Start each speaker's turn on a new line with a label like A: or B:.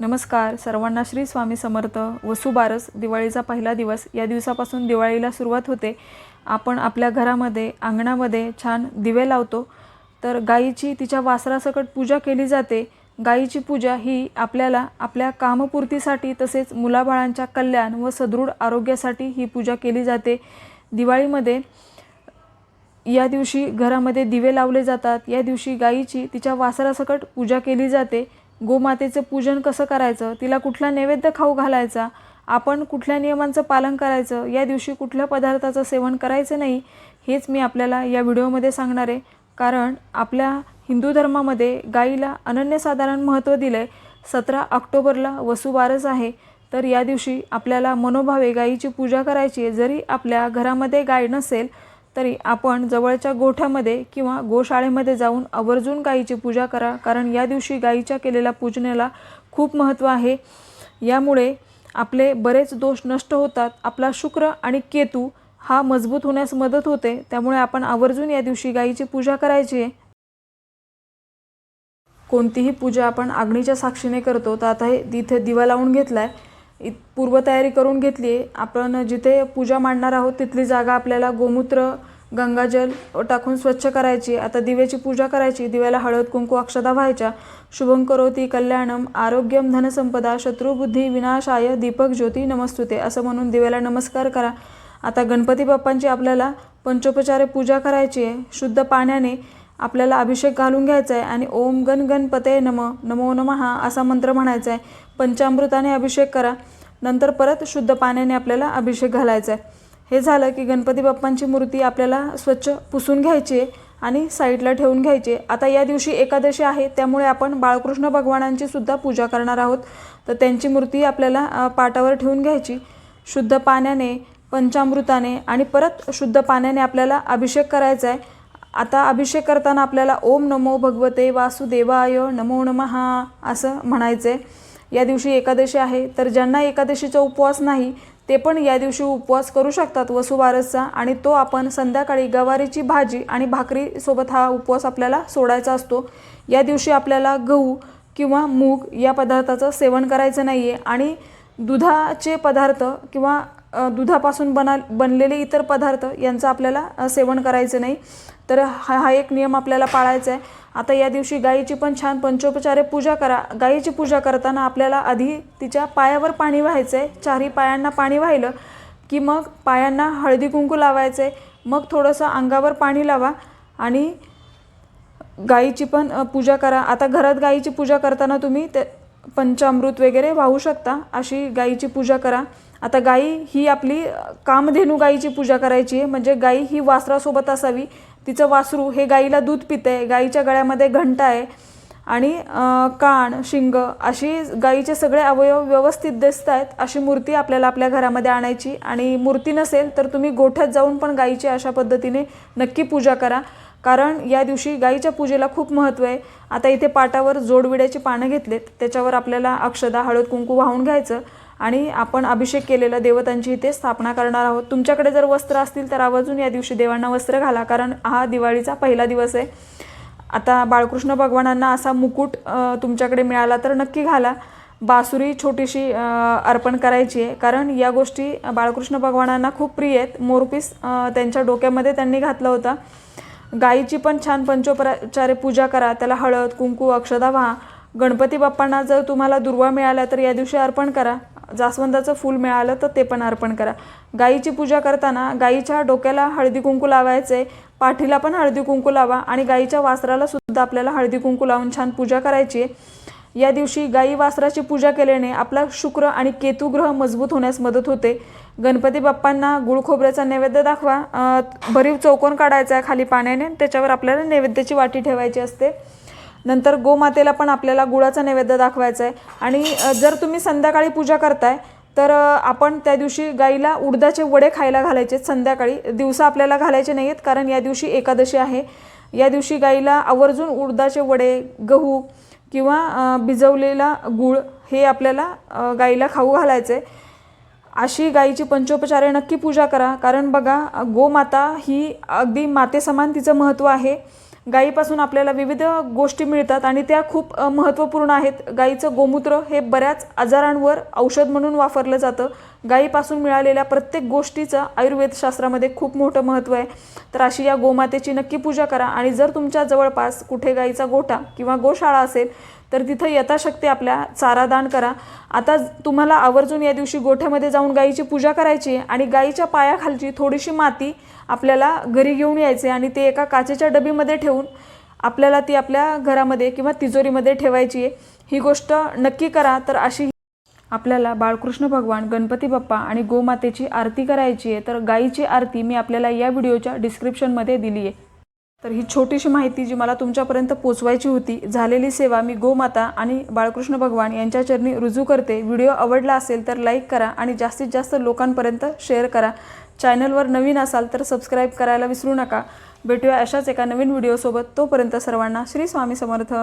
A: नमस्कार. सर्वांना श्री स्वामी समर्थ. वसुबारस दिवाळीचा पहिला दिवस. या दिवसापासून दिवाळीला सुरुवात होते. आपण आपल्या घरामध्ये अंगणामध्ये छान दिवे लावतो. तर गाईची तिच्या वासरासकट पूजा केली जाते. गाईची पूजा ही आपल्याला आपल्या कामपूर्तीसाठी तसेच मुलाबाळांच्या कल्याण व सदृढ आरोग्यासाठी ही पूजा केली जाते. दिवाळीमध्ये या दिवशी घरामध्ये दिवे लावले जातात. या दिवशी गाईची तिच्या वासरासकट पूजा केली जाते. गोमातेचं पूजन कसं करायचं? तिला कुठला नैवेद्य खाऊ घालायचा? आपण कुठल्या नियमांचं पालन करायचं? या दिवशी कुठल्या पदार्थाचं सेवन करायचं नाही? हेच मी आपल्याला या व्हिडिओमध्ये सांगणार आहे. कारण आपल्या हिंदू धर्मामध्ये गाईला अनन्यसाधारण महत्त्व दिलं आहे सतरा ऑक्टोबरला वसुबारस आहे. तर या दिवशी आपल्याला मनोभावे गाईची पूजा करायची आहे. जरी आपल्या घरामध्ये गाय नसेल तरी आपण जवळच्या गोठ्यामध्ये किंवा गोशाळेमध्ये जाऊन आवर्जून गाईची पूजा करा. कारण या दिवशी गाईच्या केलेल्या पूजनेला खूप महत्त्व आहे. यामुळे आपले बरेच दोष नष्ट होतात. आपला शुक्र आणि केतू हा मजबूत होण्यास मदत होते. त्यामुळे आपण आवर्जून या दिवशी गाईची पूजा करायची आहे. कोणतीही पूजा आपण अग्नीच्या साक्षीने करतो. तर आता हे तिथे दिवा लावून घेतला आहे पूर्वतयारी करून घेतली. आहे आपण जिथे पूजा मांडणार आहोत तिथली जागा आपल्याला गोमूत्र गंगाजल टाकून स्वच्छ करायची. आता दिव्याची पूजा करायची. दिव्याला हळद कुंकू अक्षदा व्हायच्या. शुभं करोती कल्याणम आरोग्यम धनसंपदा शत्रुबुद्धी विनाशाय दीपक ज्योती नमस्तुते. असं म्हणून दिव्याला नमस्कार करा. आता गणपती बाप्पांची आपल्याला पंचोपचारे पूजा करायची आहे. शुद्ध पाण्याने आपल्याला अभिषेक घालून घ्यायचा आहे आणि ओम गण गणपते नम नमो नमः असा मंत्र म्हणायचा आहे पंचामृताने अभिषेक करा. नंतर परत शुद्ध पाण्याने आपल्याला अभिषेक घालायचा आहे हे झालं की गणपती बाप्पांची मूर्ती आपल्याला स्वच्छ पुसून घ्यायची आहे आणि साईडला ठेवून घ्यायची आता या दिवशी एकादशी आहे त्यामुळे आपण बाळकृष्ण भगवानांची सुद्धा पूजा करणार आहोत. तर त्यांची मूर्ती आपल्याला पाटावर ठेवून घ्यायची. शुद्ध पाण्याने पंचामृताने आणि परत शुद्ध पाण्याने आपल्याला अभिषेक करायचा आहे आता अभिषेक करताना आपल्याला ओम नमो भगवते वासुदेवाय नमो नमहा असं म्हणायचं आहे या दिवशी एकादशी आहे तर ज्यांना एकादशीचा उपवास नाही ते पण या दिवशी उपवास करू शकतात वसुबारसचा आणि तो आपण संध्याकाळी गवारीची भाजी आणि भाकरीसोबत हा उपवास आपल्याला सोडायचा असतो. या दिवशी आपल्याला गहू किंवा मूग या पदार्थाचं सेवन करायचं नाही आहे आणि दुधाचे पदार्थ किंवा दुधापासून बना बनलेले इतर पदार्थ यांचं आपल्याला सेवन करायचं नाही. तर हा हा एक नियम आपल्याला पाळायचा आहे. आता या दिवशी गायीची पण छान पंचोपचारे पूजा करा. गायीची पूजा करताना आपल्याला आधी तिच्या पायावर पाणी व्हायचं आहे चारही पायांना पाणी वाहिलं की मग पायांना हळदी कुंकू लावायचं आहे मग थोडंसं अंगावर पाणी लावा आणि गाईची पण पूजा करा. आता घरात गाईची पूजा करताना तुम्ही ते पंचामृत वगैरे वाहू शकता अशी गाईची पूजा करा. आता गाई ही आपली कामधेनू गाईची पूजा करायची आहे. म्हणजे गाई ही वासरासोबत असावी. तिचं वासरू हे गाईला दूध पिते गाईच्या गळ्यामध्ये घंटा आहे. आणि कान शिंग अशी गाईचे सगळे अवयव व्यवस्थित दिसत आहेत अशी मूर्ती आपल्याला आपल्या घरामध्ये आणायची. आणि मूर्ती नसेल तर तुम्ही गोठ्यात जाऊन पण गाईची अशा पद्धतीने नक्की पूजा करा. कारण या दिवशी गाईच्या पूजेला खूप महत्त्व आहे. आता इथे पाटावर जोडविड्याची पानं घेतलेत. त्याच्यावर आपल्याला अक्षदा हळद कुंकू वाहून घ्यायचं आणि आपण अभिषेक केलेल्या देवतांची इथे स्थापना करणार आहोत. तुमच्याकडे जर वस्त्र असतील तर आवर्जून या दिवशी देवांना वस्त्र घाला कारण हा दिवाळीचा पहिला दिवस आहे. आता बाळकृष्ण भगवानांना असा मुकुट तुमच्याकडे मिळाला तर नक्की घाला. बासुरी छोटीशी अर्पण करायची आहे. कारण या गोष्टी बाळकृष्ण भगवानांना खूप प्रिय आहेत. मोरपीस त्यांच्या डोक्यामध्ये त्यांनी घातला होता. गाईची पण छान पंचोपचारे पूजा करा. त्याला हळद कुंकू अक्षदा व्हा गणपती बाप्पांना जर तुम्हाला दुर्वा मिळाला तर या दिवशी अर्पण करा. जास्वंदाचं फूल मिळालं तर ते पण अर्पण करा. गाईची पूजा करताना गाईच्या डोक्याला हळदी कुंकू लावायचे पाठीला पण हळदी कुंकू लावा आणि गाईच्या वासराला सुद्धा आपल्याला हळदी कुंकू लावून छान पूजा करायची. आहे या दिवशी गाई वासराची पूजा केल्याने आपला शुक्र आणि केतू ग्रह मजबूत होण्यास मदत होते. गणपती बाप्पांना गुळ खोबऱ्याचा नैवेद्य दाखवा. भरीव चौकोन काढायचा आहे खाली पाण्याने. त्याच्यावर आपल्याला नैवेद्याची वाटी ठेवायची असते. नंतर गोमातेला पण आपल्याला गुळाचा नैवेद्य दाखवायचा आहे. आणि जर तुम्ही संध्याकाळी पूजा करताय तर आपण त्या दिवशी गाईला उडदाचे वडे खायला घालायचे. संध्याकाळी दिवसा आपल्याला घालायचे नाही आहेत कारण या दिवशी एकादशी आहे. या दिवशी गाईला आवर्जून उडदाचे वडे गहू किंवा भिजवलेला गूळ हे आपल्याला गाईला खाऊ घालायचं आहे अशी गाईची पंचोपचारे नक्की पूजा करा. कारण बघा गोमाता ही अगदी मातेसमान तिचं महत्त्व आहे. गाईपासून आपल्याला विविध गोष्टी मिळतात आणि त्या खूप महत्त्वपूर्ण आहेत. गाईचं गोमूत्र हे बऱ्याच आजारांवर औषध म्हणून वापरलं जातं. गाईपासून मिळालेल्या प्रत्येक गोष्टीचं आयुर्वेदशास्त्रामध्ये खूप मोठं महत्त्व आहे. तर अशी या गोमातेची नक्की पूजा करा आणि जर तुमच्या जवळपास कुठे गाईचा गोठा किंवा गोशाळा असेल तर तिथं यथाशक्ती आपल्या चारा दान करा. आता तुम्हाला आवर्जून या दिवशी गोठ्यामध्ये जाऊन गाईची पूजा करायची आहे आणि गाईच्या पायाखालची थोडीशी माती आपल्याला घरी घेऊन यायचे आणि ते एका काचेच्या डबीमध्ये ठेवून आपल्याला ती आपल्या घरामध्ये किंवा तिजोरीमध्ये ठेवायची आहे. ही गोष्ट नक्की करा. तर अशी आपल्याला बाळकृष्ण भगवान गणपती बाप्पा आणि गोमातेची आरती करायची आहे. तर गाईची आरती मी आपल्याला या व्हिडिओच्या डिस्क्रिप्शनमध्ये दिली आहे. तर ही छोटीशी माहिती जी मला तुमच्यापर्यंत पोचवायची होती झालेली सेवा मी गोमाता आणि बाळकृष्ण भगवान यांच्या चरणी रुजू करते. व्हिडिओ आवडला असेल तर लाईक करा आणि जास्तीत जास्त लोकांपर्यंत शेअर करा. चॅनलवर नवीन असाल तर सबस्क्राईब करायला विसरू नका. भेटूया अशाच एका नवीन व्हिडिओसोबत. तोपर्यंत सर्वांना श्री स्वामी समर्थ.